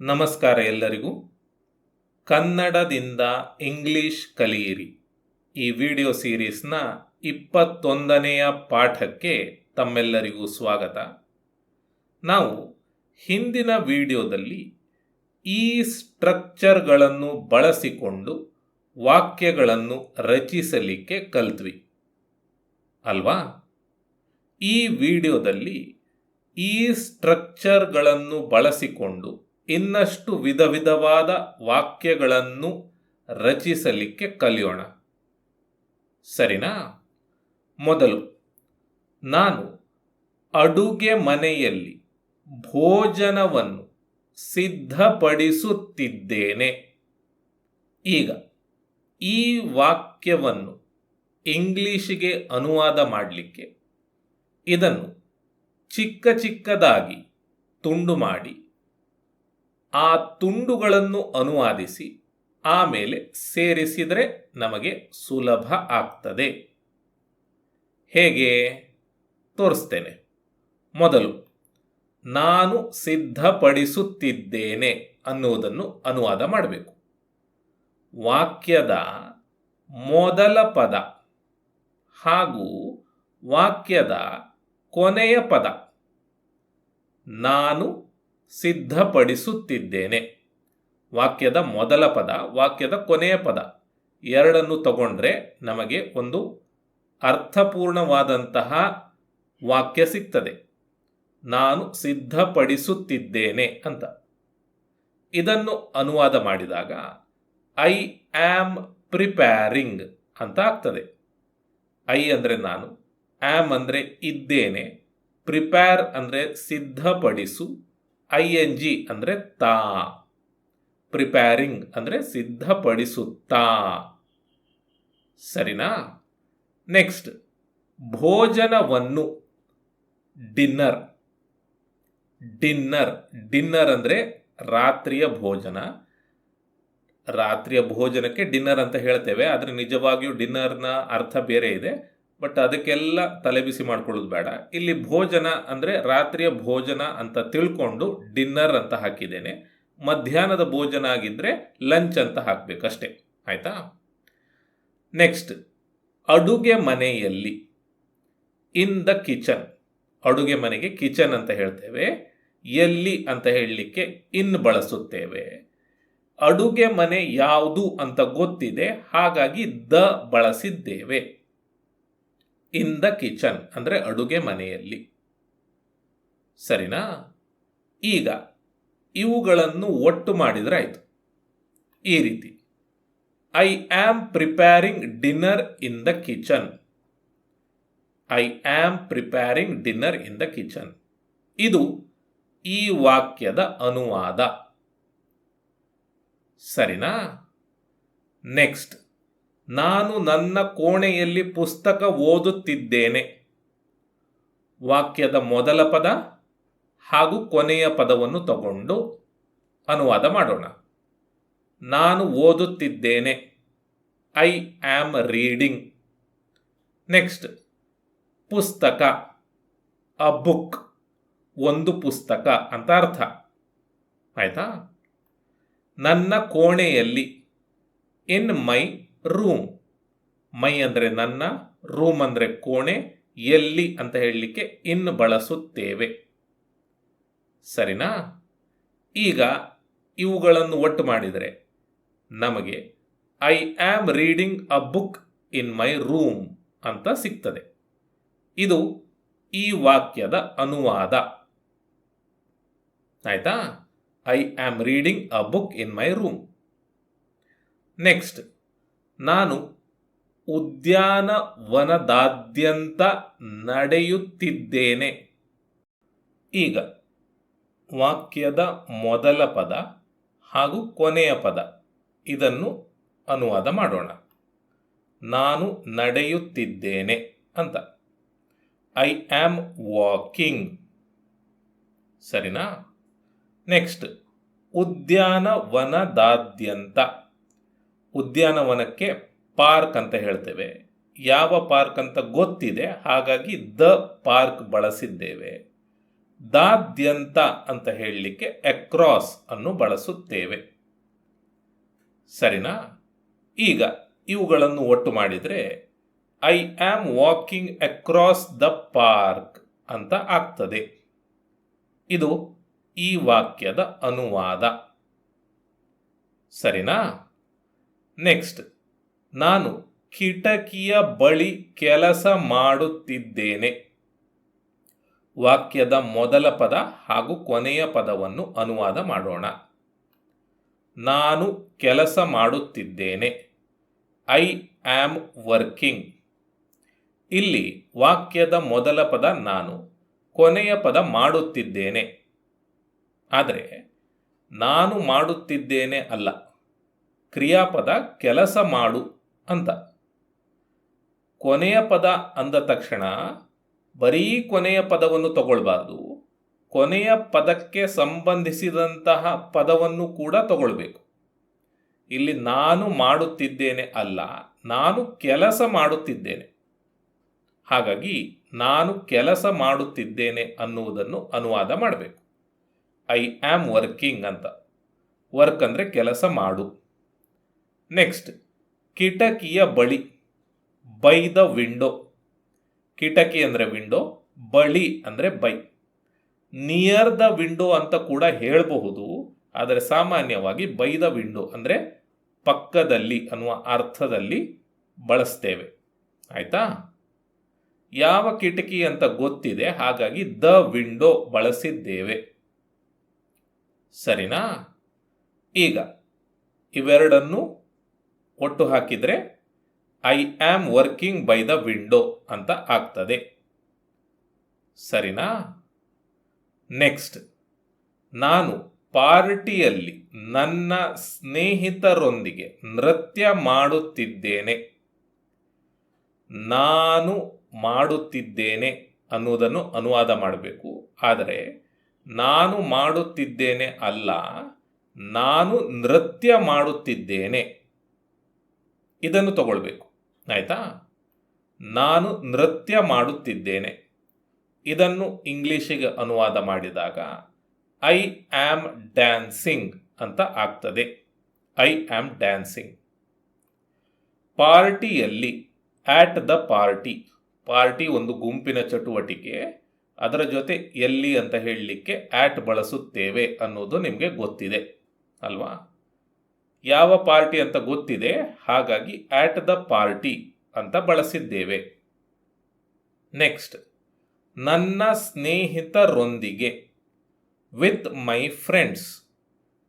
ನಮಸ್ಕಾರ ಎಲ್ಲರಿಗೂ. ಕನ್ನಡದಿಂದ ಇಂಗ್ಲಿಷ್ ಕಲಿಯಿರಿ. ಈ ವಿಡಿಯೋ ಸೀರೀಸ್ನ ಇಪ್ಪತ್ತೊಂದನೆಯ ಪಾಠಕ್ಕೆ ತಮ್ಮೆಲ್ಲರಿಗೂ ಸ್ವಾಗತ. ನಾವು ಹಿಂದಿನ ವಿಡಿಯೋದಲ್ಲಿ ಈ ಸ್ಟ್ರಕ್ಚರ್ಗಳನ್ನು ಬಳಸಿಕೊಂಡು ವಾಕ್ಯಗಳನ್ನು ರಚಿಸಲಿಕ್ಕೆ ಕಲ್ತ್ವಿ. ಅಲ್ವಾ? ಈ ವಿಡಿಯೋದಲ್ಲಿ ಈ ಸ್ಟ್ರಕ್ಚರ್ಗಳನ್ನು ಬಳಸಿಕೊಂಡು ಇನ್ನಷ್ಟು ವಿಧ ವಿಧವಾದ ವಾಕ್ಯಗಳನ್ನು ರಚಿಸಲಿಕ್ಕೆ ಕಲಿಯೋಣ. ಸರಿನಾ? ಮೊದಲು, ನಾನು ಅಡುಗೆ ಮನೆಯಲ್ಲಿ ಭೋಜನವನ್ನು ಸಿದ್ಧಪಡಿಸುತ್ತಿದ್ದೇನೆ. ಈಗ ಈ ವಾಕ್ಯವನ್ನು ಇಂಗ್ಲಿಷಿಗೆ ಅನುವಾದ ಮಾಡಲಿಕ್ಕೆ ಇದನ್ನು ಚಿಕ್ಕ ಚಿಕ್ಕದಾಗಿ ತುಂಡು ಮಾಡಿ ಆ ತುಂಡುಗಳನ್ನು ಅನುವಾದಿಸಿ ಆಮೇಲೆ ಸೇರಿಸಿದರೆ ನಮಗೆ ಸುಲಭ ಆಗ್ತದೆ. ಹೇಗೆ? ತೋರಿಸ್ತೇನೆ. ಮೊದಲು, ನಾನು ಸಿದ್ಧಪಡಿಸುತ್ತಿದ್ದೇನೆ ಅನ್ನುವುದನ್ನು ಅನುವಾದ ಮಾಡಬೇಕು. ವಾಕ್ಯದ ಮೊದಲ ಪದ ಹಾಗೂ ವಾಕ್ಯದ ಕೊನೆಯ ಪದ, ನಾನು ಸಿದ್ಧಪಡಿಸುತ್ತಿದ್ದೇನೆ. ವಾಕ್ಯದ ಮೊದಲ ಪದ, ವಾಕ್ಯದ ಕೊನೆಯ ಪದ ಎರಡನ್ನು ತಗೊಂಡ್ರೆ ನಮಗೆ ಒಂದು ಅರ್ಥಪೂರ್ಣವಾದಂತಹ ವಾಕ್ಯ ಸಿಗ್ತದೆ. ನಾನು ಸಿದ್ಧಪಡಿಸುತ್ತಿದ್ದೇನೆ ಅಂತ. ಇದನ್ನು ಅನುವಾದ ಮಾಡಿದಾಗ ಐ ಆಮ್ ಪ್ರಿಪ್ಯಾರಿಂಗ್ ಅಂತ ಆಗ್ತದೆ. ಐ ಅಂದರೆ ನಾನು ಆಮ್ ಅಂದರೆ ಇದ್ದೇನೆ ಪ್ರಿಪೇರ್ ಅಂದರೆ ಸಿದ್ಧಪಡಿಸು ಐ ಎನ್ ಜಿ ಅಂದರೆ ತಾ. ಪ್ರಿಪೇರಿಂಗ್ ಅಂದರೆ ಸಿದ್ಧಪಡಿಸುತ್ತಾ. ಸರಿನಾ? ನೆಕ್ಸ್ಟ್, ಭೋಜನವನ್ನು, ಡಿನ್ನರ್. ಡಿನ್ನರ್ ಡಿನ್ನರ್ ಅಂದರೆ ರಾತ್ರಿಯ ಭೋಜನ. ರಾತ್ರಿಯ ಭೋಜನಕ್ಕೆ ಡಿನ್ನರ್ ಅಂತ ಹೇಳ್ತೇವೆ, ಆದರೆ ನಿಜವಾಗಿಯೂ ಡಿನ್ನರ್ನ ಅರ್ಥ ಬೇರೆ ಇದೆ. ಬಟ್ ಅದಕ್ಕೆಲ್ಲ ತಲೆಬಿಸಿ ಮಾಡ್ಕೊಳ್ಳೋದು ಬೇಡ. ಇಲ್ಲಿ ಭೋಜನ ಅಂದರೆ ರಾತ್ರಿಯ ಭೋಜನ ಅಂತ ತಿಳ್ಕೊಂಡು ಡಿನ್ನರ್ ಅಂತ ಹಾಕಿದ್ದೇನೆ. ಮಧ್ಯಾಹ್ನದ ಭೋಜನ ಆಗಿದ್ದರೆ ಲಂಚ್ ಅಂತ ಹಾಕಬೇಕಷ್ಟೇ ಆಯಿತಾ? ನೆಕ್ಸ್ಟ್ ಅಡುಗೆ ಮನೆಯಲ್ಲಿ ಇನ್ ದ ಕಿಚನ್ ಅಡುಗೆ ಮನೆಗೆ ಕಿಚನ್ ಅಂತ ಹೇಳ್ತೇವೆ. ಎಲ್ಲಿ ಅಂತ ಹೇಳಲಿಕ್ಕೆ ಇನ್ ಬಳಸುತ್ತೇವೆ. ಅಡುಗೆ ಮನೆ ಯಾವುದು ಅಂತ ಗೊತ್ತಿದೆ, ಹಾಗಾಗಿ ದ ಬಳಸಿದ್ದೇವೆ. ಇನ್ ದ ಕಿಚನ್, ಅಂದರೆ ಅಡುಗೆ ಮನೆಯಲ್ಲಿ. ಸರಿನಾ? ಈಗ ಇವುಗಳನ್ನು ಒಟ್ಟು ಮಾಡಿದರೆ ಆಯಿತು. ಈ ರೀತಿ. I am preparing dinner in the kitchen I am preparing dinner in the kitchen ಇದು ಈ ವಾಕ್ಯದ ಅನುವಾದ. ಸರಿನಾ? ನೆಕ್ಸ್ಟ್ ನಾನು ನನ್ನ ಕೋಣೆಯಲ್ಲಿ ಪುಸ್ತಕ ಓದುತ್ತಿದ್ದೇನೆ. ವಾಕ್ಯದ ಮೊದಲ ಪದ ಹಾಗೂ ಕೊನೆಯ ಪದವನ್ನು ತಗೊಂಡು ಅನುವಾದ ಮಾಡೋಣ. ನಾನು ಓದುತ್ತಿದ್ದೇನೆ. I am reading. ನೆಕ್ಸ್ಟ್, ಪುಸ್ತಕ, ಅ ಬುಕ್, ಒಂದು ಪುಸ್ತಕ ಅಂತ ಅರ್ಥ. ಆಯ್ತಾ? ನನ್ನ ಕೋಣೆಯಲ್ಲಿ, ಇನ್ ಮೈ ರೂಮ್ ಮೈ ಅಂದರೆ ನನ್ನ ರೂಮ್ ಅಂದರೆ ಕೋಣೆ, ಎಲ್ಲಿ ಅಂತ ಹೇಳಲಿಕ್ಕೆ ಇನ್ನು ಬಳಸುತ್ತೇವೆ. ಸರಿನಾ? ಈಗ ಇವುಗಳನ್ನು ಒಟ್ಟು ಮಾಡಿದರೆ ನಮಗೆ I am reading a book in my room ಅಂತ ಸಿಗ್ತದೆ. ಇದು ಈ ವಾಕ್ಯದ ಅನುವಾದ. ಆಯ್ತಾ? I am reading a book in my room next ನಾನು ಉದ್ಯಾನವನದಾದ್ಯಂತ ನಡೆಯುತ್ತಿದ್ದೇನೆ. ಈಗ ವಾಕ್ಯದ ಮೊದಲ ಪದ ಹಾಗೂ ಕೊನೆಯ ಪದ ಇದನ್ನು ಅನುವಾದ ಮಾಡೋಣ. ನಾನು ನಡೆಯುತ್ತಿದ್ದೇನೆ ಅಂತ. ಐ ಆಮ್ ವಾಕಿಂಗ್ ಸರಿನಾ? ನೆಕ್ಸ್ಟ್ ಉದ್ಯಾನವನದಾದ್ಯಂತ. ಉದ್ಯಾನವನಕ್ಕೆ ಪಾರ್ಕ್ ಅಂತ ಹೇಳ್ತೇವೆ. ಯಾವ ಪಾರ್ಕ್ ಅಂತ ಗೊತ್ತಿದೆ, ಹಾಗಾಗಿ ದ ಪಾರ್ಕ್ ಬಳಸಿದ್ದೇವೆ. ದಾದ್ಯಂತ ಅಂತ ಹೇಳಲಿಕ್ಕೆ ಅಕ್ರಾಸ್ ಅನ್ನು ಬಳಸುತ್ತೇವೆ. ಸರಿನಾ? ಈಗ ಇವುಗಳನ್ನು ಒಟ್ಟು ಮಾಡಿದರೆ I am walking across the park ಅಂತ ಆಗ್ತದೆ. ಇದು ಈ ವಾಕ್ಯದ ಅನುವಾದ. ಸರಿನಾ? ನೆಕ್ಸ್ಟ್ ನಾನು ಕಿಟಕಿಯ ಬಳಿ ಕೆಲಸ ಮಾಡುತ್ತಿದ್ದೇನೆ. ವಾಕ್ಯದ ಮೊದಲ ಪದ ಹಾಗೂ ಕೊನೆಯ ಪದವನ್ನು ಅನುವಾದ ಮಾಡೋಣ. ನಾನು ಕೆಲಸ ಮಾಡುತ್ತಿದ್ದೇನೆ. ಐ ಆಮ್ ವರ್ಕಿಂಗ್ ಇಲ್ಲಿ ವಾಕ್ಯದ ಮೊದಲ ಪದ ನಾನು, ಕೊನೆಯ ಪದ ಮಾಡುತ್ತಿದ್ದೇನೆ. ಆದರೆ, ನಾನು ಮಾಡುತ್ತಿದ್ದೇನೆ ಅಲ್ಲ. ಕ್ರಿಯಾಪದ ಕೆಲಸ ಮಾಡು ಅಂತ. ಕೊನೆಯ ಪದ ಅಂದ ತಕ್ಷಣ ಬರೀ ಕೊನೆಯ ಪದವನ್ನು ತಗೊಳ್ಬಾರ್ದು. ಕೊನೆಯ ಪದಕ್ಕೆ ಸಂಬಂಧಿಸಿದಂತಹ ಪದವನ್ನು ಕೂಡ ತಗೊಳ್ಬೇಕು. ಇಲ್ಲಿ ನಾನು ಮಾಡುತ್ತಿದ್ದೇನೆ ಅಲ್ಲ, ನಾನು ಕೆಲಸ ಮಾಡುತ್ತಿದ್ದೇನೆ. ಹಾಗಾಗಿ ನಾನು ಕೆಲಸ ಮಾಡುತ್ತಿದ್ದೇನೆ ಅನ್ನುವುದನ್ನು ಅನುವಾದ ಮಾಡಬೇಕು. ಐ ಆಮ್ ವರ್ಕಿಂಗ್ ಅಂತ. ವರ್ಕ್ ಅಂದರೆ ಕೆಲಸ ಮಾಡು. ನೆಕ್ಸ್ಟ್ ಕಿಟಕಿಯ ಬಳಿ ಬೈ ದ ವಿಂಡೋ. ಕಿಟಕಿ ಅಂದರೆ ವಿಂಡೋ, ಬಳಿ ಅಂದರೆ ಬೈ. ನಿಯರ್ ದ ವಿಂಡೋ ಅಂತ ಕೂಡ ಹೇಳಬಹುದು, ಆದರೆ ಸಾಮಾನ್ಯವಾಗಿ ಬೈ ದ ವಿಂಡೋ ಅಂದರೆ ಪಕ್ಕದಲ್ಲಿ ಅನ್ನುವ ಅರ್ಥದಲ್ಲಿ ಬಳಸ್ತೇವೆ. ಆಯಿತಾ? ಯಾವ ಕಿಟಕಿ ಅಂತ ಗೊತ್ತಿದೆ, ಹಾಗಾಗಿ ದ ವಿಂಡೋ ಬಳಸಿದ್ದೇವೆ. ಸರಿನಾ? ಈಗ ಇವೆರಡನ್ನು ಒಟ್ಟು ಹಾಕಿದರೆ I am working by the window ಅಂತ ಆಗ್ತದೆ. ಸರಿನಾ? ನೆಕ್ಸ್ಟ್, ನಾನು ಪಾರ್ಟಿಯಲ್ಲಿ ನನ್ನ ಸ್ನೇಹಿತರೊಂದಿಗೆ ನೃತ್ಯ ಮಾಡುತ್ತಿದ್ದೇನೆ. ನಾನು ಮಾಡುತ್ತಿದ್ದೇನೆ ಅನ್ನುವುದನ್ನು ಅನುವಾದ ಮಾಡಬೇಕು. ಆದರೆ, ನಾನು ಮಾಡುತ್ತಿದ್ದೇನೆ ಅಲ್ಲ, ನಾನು ನೃತ್ಯ ಮಾಡುತ್ತಿದ್ದೇನೆ. ಇದನ್ನು ತಗೊಳ್ಬೇಕು. ಆಯಿತಾ? ನಾನು ನೃತ್ಯ ಮಾಡುತ್ತಿದ್ದೇನೆ. ಇದನ್ನು ಇಂಗ್ಲೀಷಿಗೆ ಅನುವಾದ ಮಾಡಿದಾಗ ಐ ಆಮ್ ಡ್ಯಾನ್ಸಿಂಗ್ ಅಂತ ಆಗ್ತದೆ. ಐ ಆಮ್ ಡ್ಯಾನ್ಸಿಂಗ್ ಪಾರ್ಟಿಯಲ್ಲಿ ಆಟ್ ದ ಪಾರ್ಟಿ ಪಾರ್ಟಿ ಒಂದು ಗುಂಪಿನ ಚಟುವಟಿಕೆ. ಅದರ ಜೊತೆ ಎಲ್ಲಿ ಅಂತ ಹೇಳಲಿಕ್ಕೆ ಆಟ್ ಬಳಸುತ್ತೇವೆ ಅನ್ನೋದು ನಿಮಗೆ ಗೊತ್ತಿದೆ. ಅಲ್ವಾ? ಯಾವ ಪಾರ್ಟಿ ಅಂತ ಗೊತ್ತಿದೆ, ಹಾಗಾಗಿ ಆಟ್ ದ ಪಾರ್ಟಿ ಅಂತ ಬಳಸಿದ್ದೇವೆ. ನೆಕ್ಸ್ಟ್ ನನ್ನ ಸ್ನೇಹಿತರೊಂದಿಗೆ ವಿತ್ ಮೈ ಫ್ರೆಂಡ್ಸ್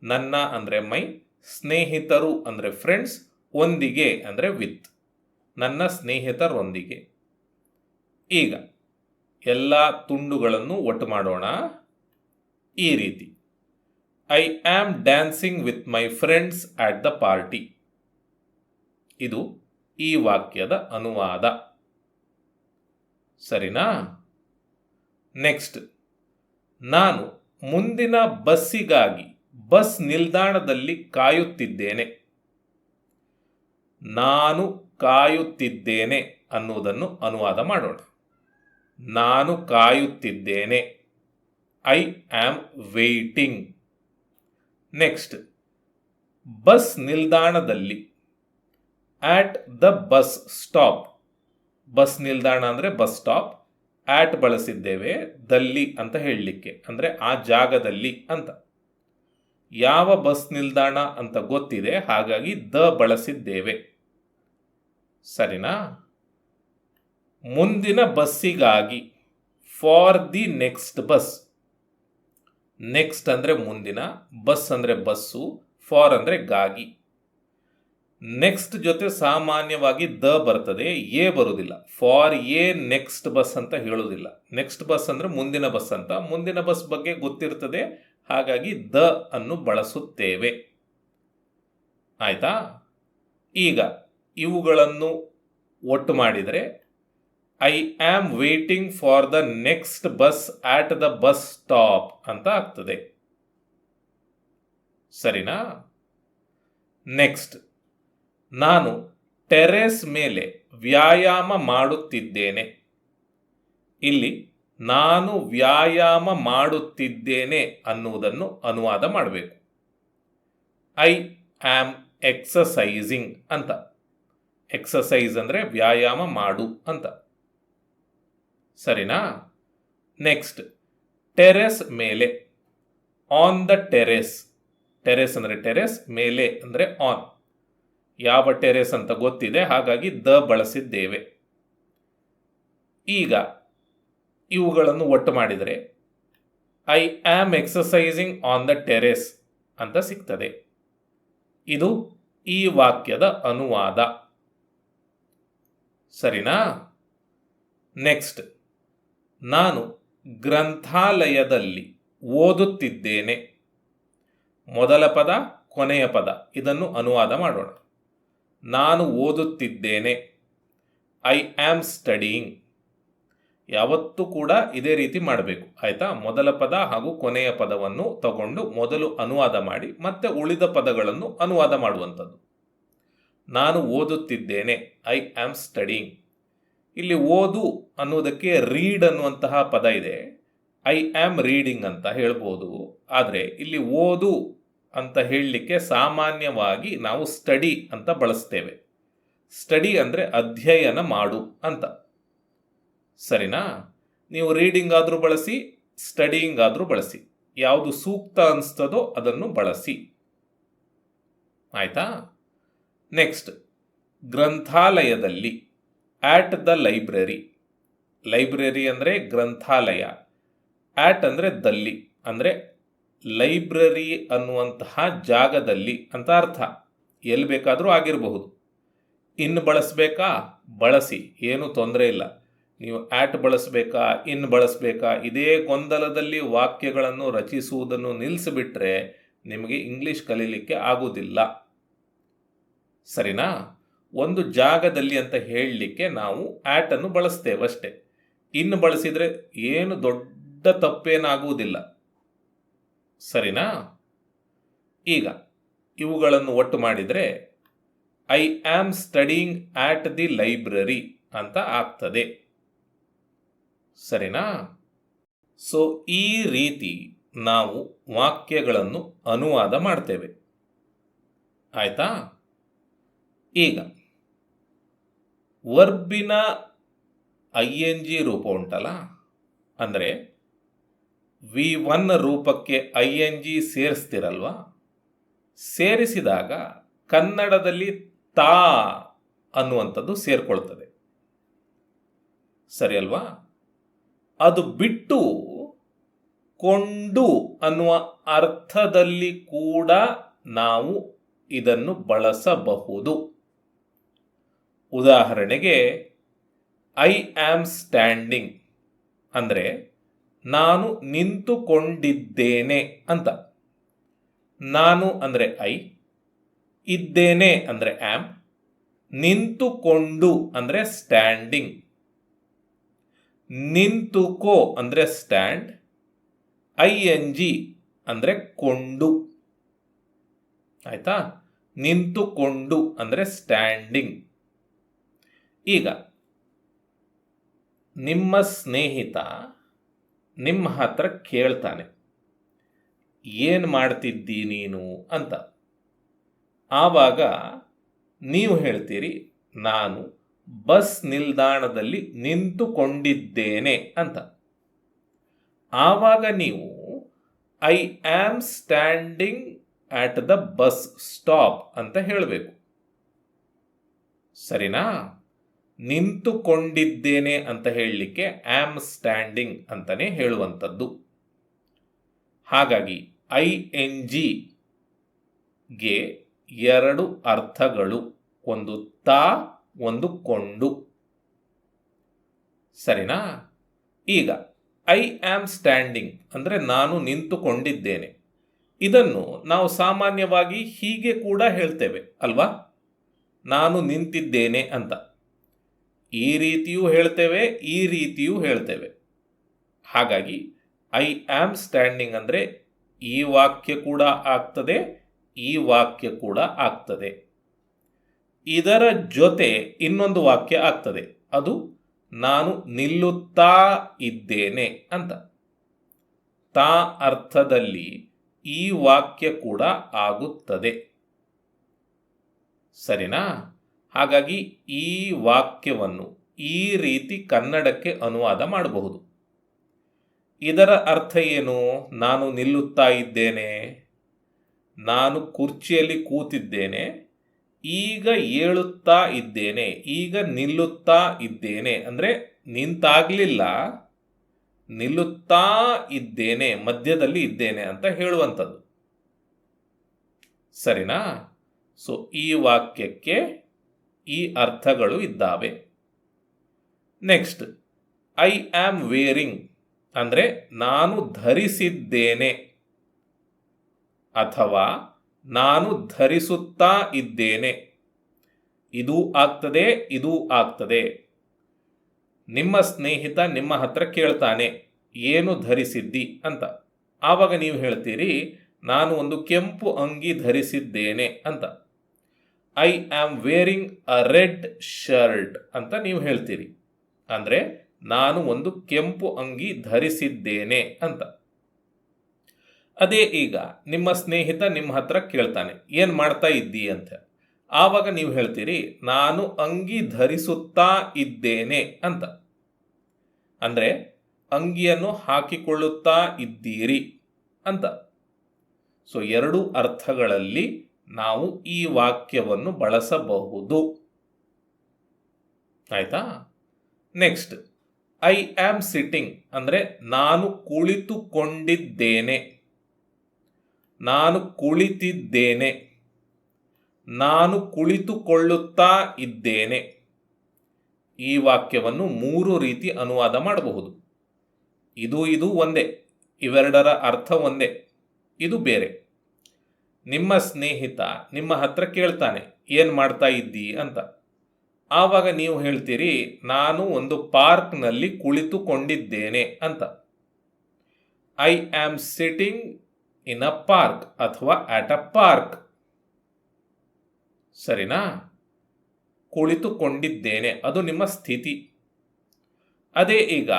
ನನ್ನ ಅಂದರೆ ಮೈ ಸ್ನೇಹಿತರು ಅಂದರೆ ಫ್ರೆಂಡ್ಸ್ ಒಂದಿಗೆ ಅಂದರೆ ವಿತ್ ನನ್ನ ಸ್ನೇಹಿತರೊಂದಿಗೆ. ಈಗ, ಎಲ್ಲ ತುಂಡುಗಳನ್ನು ಒಟ್ಟು ಮಾಡೋಣ. ಈ ರೀತಿ. I am dancing with my friends at the party ಇದು ಈ ವಾಕ್ಯದ ಅನುವಾದ. ಸರಿನಾ? ನೆಕ್ಸ್ಟ್ ನಾನು ಮುಂದಿನ ಬಸ್ಸಿಗಾಗಿ ಬಸ್ ನಿಲ್ದಾಣದಲ್ಲಿ ಕಾಯುತ್ತಿದ್ದೇನೆ. ನಾನು ಕಾಯುತ್ತಿದ್ದೇನೆ ಅನ್ನುವುದನ್ನು ಅನುವಾದ ಮಾಡೋಣ. ನಾನು ಕಾಯುತ್ತಿದ್ದೇನೆ. I am waiting next bus ನಿಲ್ದಾಣದಲ್ಲಿ at the bus stop bus ನಿಲ್ದಾಣ ಅಂದರೆ ಬಸ್ ಸ್ಟಾಪ್ ಆಟ್ ಬಳಸಿದ್ದೇವೆ ದಲ್ಲಿ ಅಂತ ಹೇಳಲಿಕ್ಕೆ, ಅಂದರೆ ಆ ಜಾಗದಲ್ಲಿ ಅಂತ. ಯಾವ ಬಸ್ ನಿಲ್ದಾಣ ಅಂತ ಗೊತ್ತಿದೆ, ಹಾಗಾಗಿ ದ ಬಳಸಿದ್ದೇವೆ. ಸರಿನಾ? ಮುಂದಿನ ಬಸ್ಸಿಗಾಗಿ for the next bus next ಅಂದರೆ ಮುಂದಿನ ಬಸ್ ಅಂದರೆ ಬಸ್ಸು ಫಾರ್ ಅಂದರೆ ಗಾಗಿ. ನೆಕ್ಸ್ಟ್ ಜೊತೆ ಸಾಮಾನ್ಯವಾಗಿ ದ ಬರ್ತದೆ, ಎ ಬರುವುದಿಲ್ಲ. ಫಾರ್ ಎ ನೆಕ್ಸ್ಟ್ ಬಸ್ ಅಂತ ಹೇಳುವುದಿಲ್ಲ. ನೆಕ್ಸ್ಟ್ ಬಸ್ ಅಂದರೆ ಮುಂದಿನ ಬಸ್ ಅಂತ. ಮುಂದಿನ ಬಸ್ ಬಗ್ಗೆ ಗೊತ್ತಿರ್ತದೆ, ಹಾಗಾಗಿ ದ ಅನ್ನು ಬಳಸುತ್ತೇವೆ. ಆಯಿತಾ? ಈಗ ಇವುಗಳನ್ನು ಒಟ್ಟು ಮಾಡಿದರೆ I am waiting for the next bus at the bus stop ಅಂತ ಆಗ್ತದೆ. ಸರಿನಾ? ನೆಕ್ಸ್ಟ್ ನಾನು ಟೆರೆಸ್ ಮೇಲೆ ವ್ಯಾಯಾಮ ಮಾಡುತ್ತಿದ್ದೇನೆ. ಇಲ್ಲಿ ನಾನು ವ್ಯಾಯಾಮ ಮಾಡುತ್ತಿದ್ದೇನೆ ಅನ್ನುವುದನ್ನು ಅನುವಾದ ಮಾಡಬೇಕು. ಐ ಆಮ್ ಎಕ್ಸಸೈಸಿಂಗ್ ಅಂತ. ಎಕ್ಸಸೈಸ್ ಅಂದರೆ ವ್ಯಾಯಾಮ ಮಾಡು ಅಂತ. ಸರಿನಾ? ನೆಕ್ಸ್ಟ್ ಟೆರೆಸ್ ಮೇಲೆ. ಆನ್ ದ ಟೆರೆಸ್ ಟೆರೆಸ್ ಅಂದರೆ ಟೆರೆಸ್ ಮೇಲೆ ಅಂದರೆ ಆನ್ ಯಾವ ಟೆರೆಸ್ ಅಂತ ಗೊತ್ತಿದೆ, ಹಾಗಾಗಿ ದ ಬಳಸಿದ್ದೇವೆ. ಈಗ, ಇವುಗಳನ್ನು ಒಟ್ಟು ಮಾಡಿದರೆ I am exercising on the terrace ಅಂತ ಸಿಗ್ತದೆ. ಇದು ಈ ವಾಕ್ಯದ ಅನುವಾದ. ಸರಿನಾ? ನೆಕ್ಸ್ಟ್ ನಾನು ಗ್ರಂಥಾಲಯದಲ್ಲಿ ಓದುತ್ತಿದ್ದೇನೆ. ಮೊದಲ ಪದ, ಕೊನೆಯ ಪದ, ಇದನ್ನು ಅನುವಾದ ಮಾಡೋಣ. ನಾನು ಓದುತ್ತಿದ್ದೇನೆ. ಐ ಆಮ್ ಸ್ಟಡಿಯಿಂಗ್ ಯಾವತ್ತೂ ಕೂಡ ಇದೇ ರೀತಿ ಮಾಡಬೇಕು, ಆಯಿತಾ? ಮೊದಲ ಪದ ಹಾಗೂ ಕೊನೆಯ ಪದವನ್ನು ತಗೊಂಡು ಮೊದಲು ಅನುವಾದ ಮಾಡಿ, ಮತ್ತೆ ಉಳಿದ ಪದಗಳನ್ನು ಅನುವಾದ ಮಾಡುವಂಥದ್ದು. ನಾನು ಓದುತ್ತಿದ್ದೇನೆ. ಐ ಆಮ್ ಸ್ಟಡಿಯಿಂಗ್ ಇಲ್ಲಿ ಓದು ಅನ್ನೋದಕ್ಕೆ ರೀಡ್ ಅನ್ನುವಂತಹ ಪದ ಇದೆ. ಐ ಆಮ್ ರೀಡಿಂಗ್ ಅಂತ ಹೇಳ್ಬೋದು. ಆದರೆ ಇಲ್ಲಿ ಓದು ಅಂತ ಹೇಳಲಿಕ್ಕೆ ಸಾಮಾನ್ಯವಾಗಿ ನಾವು ಸ್ಟಡಿ ಅಂತ ಬಳಸ್ತೇವೆ. ಸ್ಟಡಿ ಅಂದರೆ ಅಧ್ಯಯನ ಮಾಡು ಅಂತ. ಸರಿನಾ? ನೀವು ರೀಡಿಂಗ್ ಆದರೂ ಬಳಸಿ ಸ್ಟಡಿಯಿಂಗ್ ಆದರೂ ಬಳಸಿ. ಯಾವುದು ಸೂಕ್ತ ಅನಿಸ್ತದೋ ಅದನ್ನು ಬಳಸಿ. ಆಯಿತಾ? ನೆಕ್ಸ್ಟ್ ಗ್ರಂಥಾಲಯದಲ್ಲಿ ಆಟ್ ದ ಲೈಬ್ರರಿ ಲೈಬ್ರರಿ ಅಂದರೆ ಗ್ರಂಥಾಲಯ. ಆಟ್ ಅಂದರೆ ದಲ್ಲಿ, ಅಂದರೆ ಲೈಬ್ರರಿ ಅನ್ನುವಂತಹ ಜಾಗದಲ್ಲಿ ಅಂತ ಅರ್ಥ. ಎಲ್ಲಿ ಬೇಕಾದರೂ ಆಗಿರಬಹುದು. ಇನ್ನು ಬಳಸಬೇಕಾ? ಬಳಸಿ, ಏನೂ ತೊಂದರೆ ಇಲ್ಲ. ನೀವು ಆ್ಯಟ್ ಬಳಸಬೇಕಾ? ಇನ್ ಬಳಸಬೇಕಾ? ಇದೇ ಗೊಂದಲದಲ್ಲಿ ವಾಕ್ಯಗಳನ್ನು ರಚಿಸುವುದನ್ನು ನಿಲ್ಲಿಸಿಬಿಟ್ರೆ ನಿಮಗೆ ಇಂಗ್ಲೀಷ್ ಕಲೀಲಿಕ್ಕೆ ಆಗುವುದಿಲ್ಲ. ಸರಿನಾ? ಒಂದು ಜಾಗದಲ್ಲಿ ಅಂತ ಹೇಳಲಿಕ್ಕೆ ನಾವು ಆ್ಯಟನ್ನು ಬಳಸ್ತೇವೆ ಅಷ್ಟೇ. ಇನ್ನು ಬಳಸಿದರೆ ಏನು ದೊಡ್ಡ ತಪ್ಪೇನಾಗುವುದಿಲ್ಲ. ಸರಿನಾ? ಈಗ ಇವುಗಳನ್ನು ಒಟ್ಟು ಮಾಡಿದರೆ I am studying at the library ಅಂತ ಆಗ್ತದೆ. ಸರಿನಾ? ಸೊ ಈ ರೀತಿ ನಾವು ವಾಕ್ಯಗಳನ್ನು ಅನುವಾದ ಮಾಡ್ತೇವೆ. ಆಯಿತಾ? ಈಗ ವರ್ಬಿನ ಐ ಎನ್ ಜಿ ರೂಪ ಉಂಟಲ್ಲ? ಅಂದರೆ ವಿ ಒನ್ ರೂಪಕ್ಕೆ ಐ ಎನ್ ಜಿ ಸೇರಿಸ್ತಿರಲ್ವ? ಸೇರಿಸಿದಾಗ ಕನ್ನಡದಲ್ಲಿ ತಾ ಅನ್ನುವಂಥದ್ದು ಸೇರಿಕೊಳ್ತದೆ. ಸರಿ ಅಲ್ವಾ ಅದು ಬಿಟ್ಟು ಕೊಂಡು ಅನ್ನುವ ಅರ್ಥದಲ್ಲಿ ಕೂಡ ನಾವು ಇದನ್ನು ಬಳಸಬಹುದು. ಉದಾಹರಣೆಗೆ ಐ ಆಮ್ ಸ್ಟ್ಯಾಂಡಿಂಗ್ ಅಂದರೆ, ನಾನು ನಿಂತುಕೊಂಡಿದ್ದೇನೆ ಅಂತ. ನಾನು ಅಂದರೆ ಐ ಇದ್ದೇನೆ ಅಂದರೆ ಆಮ್ ನಿಂತುಕೊಂಡು ಅಂದರೆ ಸ್ಟ್ಯಾಂಡಿಂಗ್ ನಿಂತುಕೋ ಅಂದರೆ ಸ್ಟ್ಯಾಂಡ್ ಐ ಎನ್ ಜಿ ಅಂದರೆ, ಕೊಂಡು ಆಯಿತಾ? ನಿಂತುಕೊಂಡು ಅಂದರೆ ಸ್ಟ್ಯಾಂಡಿಂಗ್ ಈಗ, ನಿಮ್ಮ ಸ್ನೇಹಿತ ನಿಮ್ಮ ಹತ್ರ ಕೇಳ್ತಾನೆ, ಏನು ಮಾಡ್ತಿದ್ದಿ ನೀನು? ಅಂತ. ಆವಾಗ ನೀವು ಹೇಳ್ತೀರಿ, ನಾನು ಬಸ್ ನಿಲ್ದಾಣದಲ್ಲಿ ನಿಂತುಕೊಂಡಿದ್ದೇನೆ ಅಂತ. ಆವಾಗ ನೀವು, I am standing at the bus stop ಅಂತ ಹೇಳಬೇಕು. ಸರಿನಾ? ನಿಂತುಕೊಂಡಿದ್ದೇನೆ ಅಂತ ಹೇಳಲಿಕ್ಕೆ ಆಮ್ ಸ್ಟ್ಯಾಂಡಿಂಗ್ ಅಂತಲೇ ಹೇಳುವಂಥದ್ದು. ಹಾಗಾಗಿ ಐ ಎನ್ ಜಿ ಗೆ ಎರಡು ಅರ್ಥಗಳು, ಒಂದು ತಾ, ಒಂದು ಕೊಂಡು. ಸರಿನಾ? ಈಗ ಐ ಆಮ್ ಸ್ಟ್ಯಾಂಡಿಂಗ್ ಅಂದರೆ ನಾನು ನಿಂತುಕೊಂಡಿದ್ದೇನೆ. ಇದನ್ನು ನಾವು ಸಾಮಾನ್ಯವಾಗಿ ಹೀಗೆ ಕೂಡ ಹೇಳ್ತೇವೆ, ಅಲ್ವಾ? ನಾನು ನಿಂತಿದ್ದೇನೆ ಅಂತ. ಈ ರೀತಿಯೂ ಹೇಳ್ತೇವೆ, ಈ ರೀತಿಯೂ ಹೇಳ್ತೇವೆ. ಹಾಗಾಗಿ ಐ ಆಮ್ ಸ್ಟ್ಯಾಂಡಿಂಗ್ ಅಂದರೆ ಈ ವಾಕ್ಯ ಕೂಡ ಆಗ್ತದೆ, ಈ ವಾಕ್ಯ ಕೂಡ ಆಗ್ತದೆ. ಇದರ ಜೊತೆ ಇನ್ನೊಂದು ವಾಕ್ಯ ಆಗ್ತದೆ, ಅದು ನಾನು ನಿಲ್ಲುತ್ತಾ ಇದ್ದೇನೆ ಅಂತ. ತಾ ಅರ್ಥದಲ್ಲಿ ಈ ವಾಕ್ಯ ಕೂಡ ಆಗುತ್ತದೆ. ಸರಿನಾ? ಹಾಗಾಗಿ ಈ ವಾಕ್ಯವನ್ನು ಈ ರೀತಿ ಕನ್ನಡಕ್ಕೆ ಅನುವಾದ ಮಾಡಬಹುದು. ಇದರ ಅರ್ಥ ಏನು? ನಾನು ನಿಲ್ಲುತ್ತಾ ಇದ್ದೇನೆ. ನಾನು ಕುರ್ಚಿಯಲ್ಲಿ ಕೂತಿದ್ದೇನೆ. ಈಗ ಏಳುತ್ತಾ ಇದ್ದೇನೆ. ಈಗ ನಿಲ್ಲುತ್ತಾ ಇದ್ದೇನೆ. ಅಂದರೆ ನಿಂತಾಗಲಿಲ್ಲ. ನಿಲ್ಲುತ್ತಾ ಇದ್ದೇನೆ, ಮಧ್ಯದಲ್ಲಿ ಇದ್ದೇನೆ ಅಂತ ಹೇಳುವಂಥದ್ದು. ಸರಿನಾ? ಸೊ ಈ ವಾಕ್ಯಕ್ಕೆ ಈ ಅರ್ಥಗಳು ಇದ್ದಾವೆ. ನೆಕ್ಸ್ಟ್ ಐ ಆಮ್ ವೇರಿಂಗ್ ಅಂದರೆ ನಾನು ಧರಿಸಿದ್ದೇನೆ ಅಥವಾ ನಾನು ಧರಿಸುತ್ತಾ ಇದ್ದೇನೆ. ಇದು ಆಗ್ತದೆ ಇದು ಆಗ್ತದೆ. ನಿಮ್ಮ ಸ್ನೇಹಿತ ನಿಮ್ಮ ಹತ್ರ ಕೇಳ್ತಾನೆ, ಏನು ಧರಿಸಿದ್ದಿ? ಅಂತ. ಆವಾಗ ನೀವು ಹೇಳ್ತೀರಿ, ನಾನು ಒಂದು ಕೆಂಪು ಅಂಗಿ ಧರಿಸಿದ್ದೇನೆ ಅಂತ. I am wearing a red shirt ಅಂತ ನೀವು ಹೇಳ್ತೀರಿ. ಅಂದರೆ ನಾನು ಒಂದು ಕೆಂಪು ಅಂಗಿ ಧರಿಸಿದ್ದೇನೆ ಅಂತ. ಅದೇ ಈಗ ನಿಮ್ಮ ಸ್ನೇಹಿತ ನಿಮ್ಮ ಹತ್ರ ಕೇಳ್ತಾನೆ, ಏನು ಮಾಡ್ತಾ ಇದ್ದಿ? ಅಂತ. ಆವಾಗ ನೀವು ಹೇಳ್ತೀರಿ, ನಾನು ಅಂಗಿ ಧರಿಸುತ್ತಾ ಇದ್ದೇನೆ ಅಂತ. ಅಂದರೆ, ಅಂಗಿಯನ್ನು ಹಾಕಿಕೊಳ್ಳುತ್ತಾ ಇದ್ದೀರಿ ಅಂತ. ಸೊ ಎರಡು ಅರ್ಥಗಳಲ್ಲಿ ನಾವು ಈ ವಾಕ್ಯವನ್ನು ಬಳಸಬಹುದು. ಆಯ್ತಾ? ನೆಕ್ಸ್ಟ್ ಐ ಆಮ್ ಸಿಟ್ಟಿಂಗ್ ಅಂದರೆ ನಾನು ಕುಳಿತುಕೊಂಡಿದ್ದೇನೆ. ನಾನು ಕುಳಿತಿದ್ದೇನೆ. ನಾನು ಕುಳಿತುಕೊಳ್ಳುತ್ತಾ ಇದ್ದೇನೆ. ಈ ವಾಕ್ಯವನ್ನು ಮೂರು ರೀತಿ ಅನುವಾದ ಮಾಡಬಹುದು. ಇದು ಇದು ಒಂದೇ. ಇವೆರಡರ ಅರ್ಥ ಒಂದೇ. ಇದು ಬೇರೆ. ನಿಮ್ಮ ಸ್ನೇಹಿತ ನಿಮ್ಮ ಹತ್ರ ಕೇಳ್ತಾನೆ, ಏನು ಮಾಡ್ತಾ ಇದ್ದೀ? ಅಂತ. ಆವಾಗ ನೀವು ಹೇಳ್ತೀರಿ, ನಾನು ಒಂದು ಪಾರ್ಕ್ನಲ್ಲಿ ಕುಳಿತುಕೊಂಡಿದ್ದೇನೆ ಅಂತ. I am sitting in a park ಅಥವಾ ಆಟ್ ಅ ಪಾರ್ಕ್. ಸರಿನಾ? ಕುಳಿತುಕೊಂಡಿದ್ದೇನೆ, ಅದು ನಿಮ್ಮ ಸ್ಥಿತಿ. ಅದೇ ಈಗ,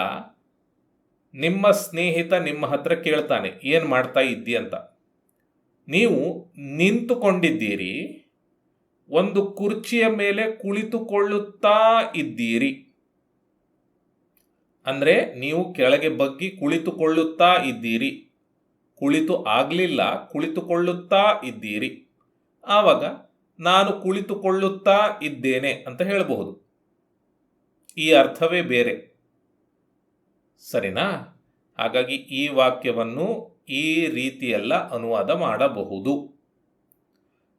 ನಿಮ್ಮ ಸ್ನೇಹಿತ ನಿಮ್ಮ ಹತ್ರ ಕೇಳ್ತಾನೆ, ಏನು ಮಾಡ್ತಾ ಇದ್ದಿ? ಅಂತ. ನೀವು ನಿಂತುಕೊಂಡಿದ್ದೀರಿ, ಒಂದು ಕುರ್ಚಿಯ ಮೇಲೆ ಕುಳಿತುಕೊಳ್ಳುತ್ತಾ ಇದ್ದೀರಿ. ಅಂದರೆ ನೀವು ಕೆಳಗೆ ಬಗ್ಗಿ ಕುಳಿತುಕೊಳ್ಳುತ್ತಾ ಇದ್ದೀರಿ. ಕುಳಿತು ಆಗಲಿಲ್ಲ, ಕುಳಿತುಕೊಳ್ಳುತ್ತಾ ಇದ್ದೀರಿ. ಆವಾಗ ನಾನು ಕುಳಿತುಕೊಳ್ಳುತ್ತಾ ಇದ್ದೇನೆ ಅಂತ ಹೇಳಬಹುದು. ಈ ಅರ್ಥವೇ ಬೇರೆ. ಸರಿನಾ? ಹಾಗಾಗಿ ಈ ವಾಕ್ಯವನ್ನು ಈ ರೀತಿಯೆಲ್ಲ ಅನುವಾದ ಮಾಡಬಹುದು.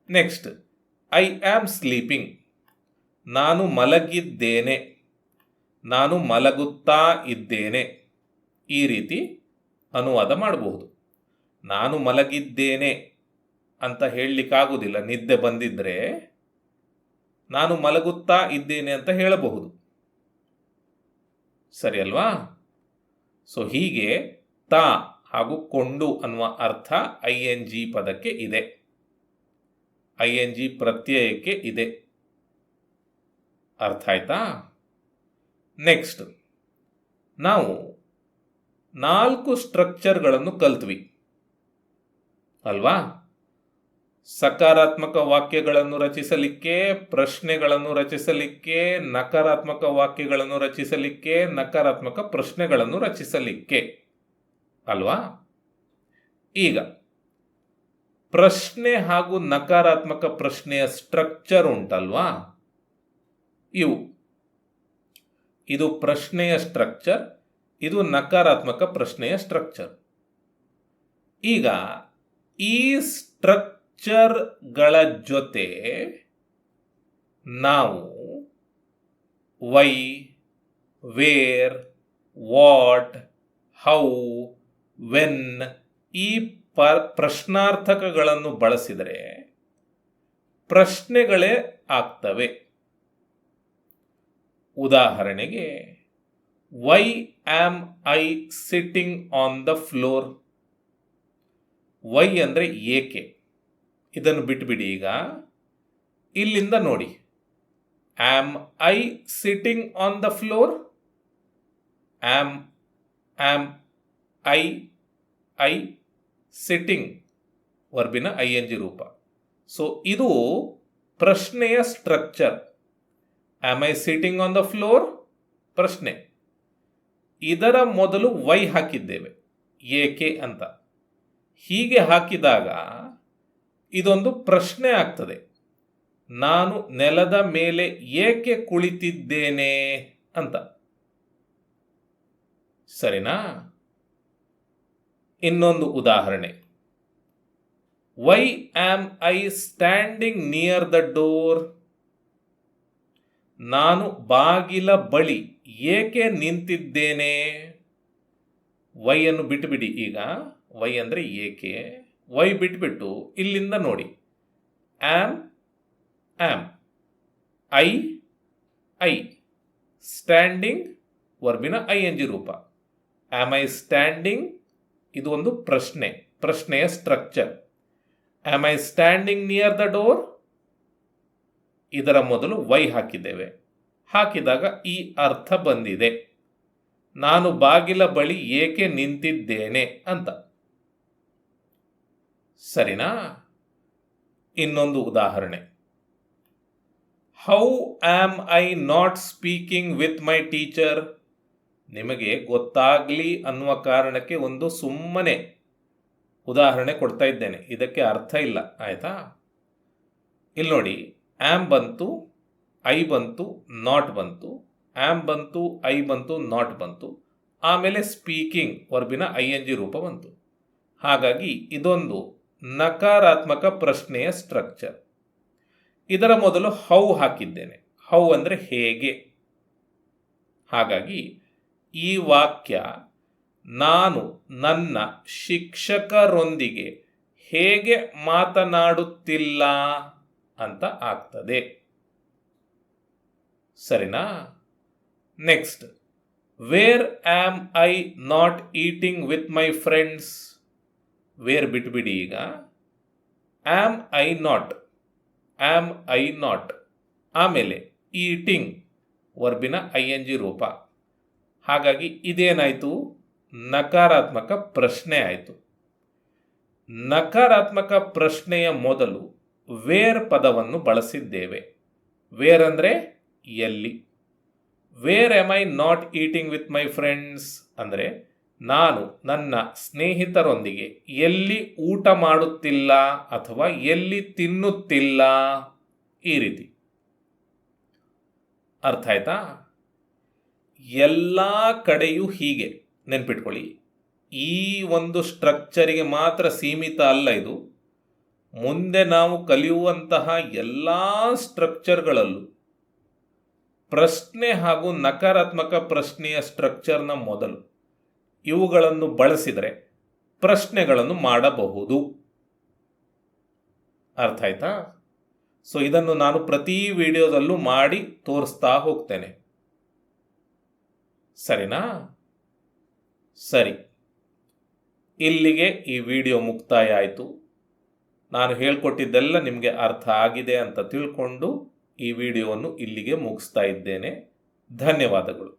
ನೆಕ್ಸ್ಟ್ ಐ ಆಮ್ ಸ್ಲೀಪಿಂಗ್ ನಾನು ಮಲಗಿದ್ದೇನೆ. ನಾನು ಮಲಗುತ್ತಾ ಇದ್ದೇನೆ. ಈ ರೀತಿ ಅನುವಾದ ಮಾಡಬಹುದು. ನಾನು ಮಲಗಿದ್ದೇನೆ ಅಂತ ಹೇಳಲಿಕ್ಕಾಗುವುದಿಲ್ಲ ನಿದ್ದೆ ಬಂದಿದ್ದರೆ ನಾನು ಮಲಗುತ್ತಾ ಇದ್ದೇನೆ ಅಂತ ಹೇಳಬಹುದು. ಸರಿ ಅಲ್ವಾ? ಸೊ ಹೀಗೆ ತಾ ಹಾಗೂ ಕೊಂಡು ಅನ್ನುವ ಅರ್ಥ ಐ ಎನ್ ಜಿ ಪದಕ್ಕೆ ಇದೆ. ಐ ಎನ್ ಜಿ ಪ್ರತ್ಯಯಕ್ಕೆ ಇದೆ. ಅರ್ಥ ಆಯ್ತಾ? ನೆಕ್ಸ್ಟ್ ನಾವು ನಾಲ್ಕು ಸ್ಟ್ರಕ್ಚರ್ಗಳನ್ನು ಕಲ್ತ್ವಿ. ಅಲ್ವಾ? ಸಕಾರಾತ್ಮಕ ವಾಕ್ಯಗಳನ್ನು ರಚಿಸಲಿಕ್ಕೆ, ಪ್ರಶ್ನೆಗಳನ್ನು ರಚಿಸಲಿಕ್ಕೆ, ನಕಾರಾತ್ಮಕ ವಾಕ್ಯಗಳನ್ನು ರಚಿಸಲಿಕ್ಕೆ, ನಕಾರಾತ್ಮಕ ಪ್ರಶ್ನೆಗಳನ್ನು ರಚಿಸಲಿಕ್ಕೆ. ಅಲ್ವಾ? ಈಗ, ಪ್ರಶ್ನೆ ಹಾಗೂ ನಕಾರಾತ್ಮಕ ಪ್ರಶ್ನೆಯ ಸ್ಟ್ರಕ್ಚರ್ ಉಂಟಲ್ವಾ? ಇವು. ಇದು ಪ್ರಶ್ನೆಯ ಸ್ಟ್ರಕ್ಚರ್ ಇದು ನಕಾರಾತ್ಮಕ ಪ್ರಶ್ನೆಯ ಸ್ಟ್ರಕ್ಚರ್ ಈಗ, ಈ ಸ್ಟ್ರಕ್ಚರ್ಗಳ ಜೊತೆ ನಾವು why where what how when ಈ ಪ ಪ್ರಶ್ನಾರ್ಥಕಗಳನ್ನು ಬಳಸಿದರೆ ಪ್ರಶ್ನೆಗಳೇ ಆಗ್ತವೆ. ಉದಾಹರಣೆಗೆ why am I sitting on the floor why ಅಂದರೆ ಏಕೆ? ಇದನ್ನು ಬಿಟ್ಬಿಡಿ ಈಗ. ಇಲ್ಲಿಂದ ನೋಡಿ. Am I sitting on the floor am am I I sitting ವರ್ಬಿನ I N G ರೂಪ. ಸೊ ಇದು ಪ್ರಶ್ನೆಯ structure am I sitting on the floor ಪ್ರಶ್ನೆ. ಇದರ ಮೊದಲು ವೈ ಹಾಕಿದ್ದೇವೆ. ಏಕೆ ಅಂತ. ಹೀಗೆ ಹಾಕಿದಾಗ ಇದೊಂದು ಪ್ರಶ್ನೆ ಆಗ್ತದೆ. ನಾನು ನೆಲದ ಮೇಲೆ ಏಕೆ ಕುಳಿತಿದ್ದೇನೆ ಅಂತ. ಸರಿನಾ? ಇನ್ನೊಂದು ಉದಾಹರಣೆ. Why am I standing near the door ನಾನು ಬಾಗಿಲ ಬಳಿ ಏಕೆ ನಿಂತಿದ್ದೇನೆ? ವೈ ಅನ್ನು ಬಿಟ್ಟುಬಿಡಿ ಈಗ. ವೈ ಅಂದರೆ ಏಕೆ? ವೈ ಬಿಟ್ಬಿಟ್ಟು ಇಲ್ಲಿಂದ ನೋಡಿ. Am am I I standing ವರ್ಬಿನ I N G ರೂಪ. ಆಮ್ ಐ ಸ್ಟ್ಯಾಂಡಿಂಗ್ ಇದು ಒಂದು ಪ್ರಶ್ನೆ, ಪ್ರಶ್ನೆಯ structure am I standing near the door ಇದರ ಮೊದಲು ವೈ ಹಾಕಿದ್ದೇವೆ. ಹಾಕಿದಾಗ ಈ ಅರ್ಥ ಬಂದಿದೆ. ನಾನು ಬಾಗಿಲ ಬಳಿ ಏಕೆ ನಿಂತಿದ್ದೇನೆ ಅಂತ. ಸರಿನಾ? ಇನ್ನೊಂದು ಉದಾಹರಣೆ. How am I not speaking with my teacher ನಿಮಗೆ ಗೊತ್ತಾಗಲಿ ಅನ್ನುವ ಕಾರಣಕ್ಕೆ ಒಂದು ಸುಮ್ಮನೆ ಉದಾಹರಣೆ ಕೊಡ್ತಾ ಇದ್ದೇನೆ. ಇದಕ್ಕೆ ಅರ್ಥ ಇಲ್ಲ. ಆಯಿತಾ? ಇಲ್ಲಿ ನೋಡಿ ಆಮ್ ಬಂತು ಐ ಬಂತು ನಾಟ್ ಬಂತು ಆಮ್ ಬಂತು ಐ ಬಂತು ನಾಟ್ ಬಂತು, ಆಮೇಲೆ ಸ್ಪೀಕಿಂಗ್ ವರ್ಬಿನ ಐ ಎನ್ ಜಿ ರೂಪ ಬಂತು. ಹಾಗಾಗಿ ಇದೊಂದು ನಕಾರಾತ್ಮಕ ಪ್ರಶ್ನೆಯ ಸ್ಟ್ರಕ್ಚರ್ ಇದರ ಮೊದಲು ಹೌ ಹಾಕಿದ್ದೇನೆ. ಹೌ ಅಂದರೆ ಹೇಗೆ? ಹಾಗಾಗಿ ಈ ವಾಕ್ಯ ನಾನು ನನ್ನ ಶಿಕ್ಷಕರೊಂದಿಗೆ ಹೇಗೆ ಮಾತನಾಡುತ್ತಿಲ್ಲ ಅಂತ ಆಗ್ತದೆ. ಸರಿನಾ? Next where am I not eating with my friends where ಬಿಟ್ಬಿಡಿ ಈಗ. Am I not am I not ಆಮೇಲೆ ಈಟಿಂಗ್ ವರ್ಬಿನ ಐ ಎನ್ ಜಿ ರೂಪ. ಹಾಗಾಗಿ ಇದೇನಾಯಿತು? ನಕಾರಾತ್ಮಕ ಪ್ರಶ್ನೆ ಆಯಿತು. ನಕಾರಾತ್ಮಕ ಪ್ರಶ್ನೆಯ ಮೊದಲು ವೇರ್ ಪದವನ್ನು ಬಳಸಿದ್ದೇವೆ. ವೇರ್ ಅಂದರೆ ಎಲ್ಲಿ? Where am I not eating with my friends ಅಂದರೆ ನಾನು ನನ್ನ ಸ್ನೇಹಿತರೊಂದಿಗೆ ಎಲ್ಲಿ ಊಟ ಮಾಡುತ್ತಿಲ್ಲ ಅಥವಾ ಎಲ್ಲಿ ತಿನ್ನುತ್ತಿಲ್ಲ ಈ ರೀತಿ. ಅರ್ಥ ಆಯ್ತಾ? ಎಲ್ಲ ಕಡೆಯೂ ಹೀಗೆ. ನೆನ್ಪಿಟ್ಕೊಳ್ಳಿ. ಈ ಒಂದು ಸ್ಟ್ರಕ್ಚರಿಗೆ ಮಾತ್ರ ಸೀಮಿತ ಅಲ್ಲ ಇದು. ಮುಂದೆ ನಾವು ಕಲಿಯುವಂತಹ ಎಲ್ಲ ಸ್ಟ್ರಕ್ಚರ್ಗಳಲ್ಲೂ ಪ್ರಶ್ನೆ ಹಾಗೂ ನಕಾರಾತ್ಮಕ ಪ್ರಶ್ನೆಯ ಸ್ಟ್ರಕ್ಚರ್ನ ಮೊದಲು ಇವುಗಳನ್ನು ಬಳಸಿದರೆ ಪ್ರಶ್ನೆಗಳನ್ನು ಮಾಡಬಹುದು. ಅರ್ಥ ಆಯ್ತಾ? ಸೊ ಇದನ್ನು ನಾನು ಪ್ರತಿ ವಿಡಿಯೋದಲ್ಲೂ ಮಾಡಿ ತೋರಿಸ್ತಾ ಹೋಗ್ತೇನೆ. ಸರಿನಾ? ಸರಿ. ಇಲ್ಲಿಗೆ ಈ ವಿಡಿಯೋ ಮುಕ್ತಾಯ ಆಯಿತು. ನಾನು ಹೇಳ್ಕೊಟ್ಟಿದ್ದೆಲ್ಲ ನಿಮಗೆ ಅರ್ಥ ಆಗಿದೆ ಅಂತ ತಿಳ್ಕೊಂಡು ಈ ವಿಡಿಯೋವನ್ನು ಇಲ್ಲಿಗೆ ಮುಗಿಸ್ತಾ ಇದ್ದೇನೆ. ಧನ್ಯವಾದಗಳು.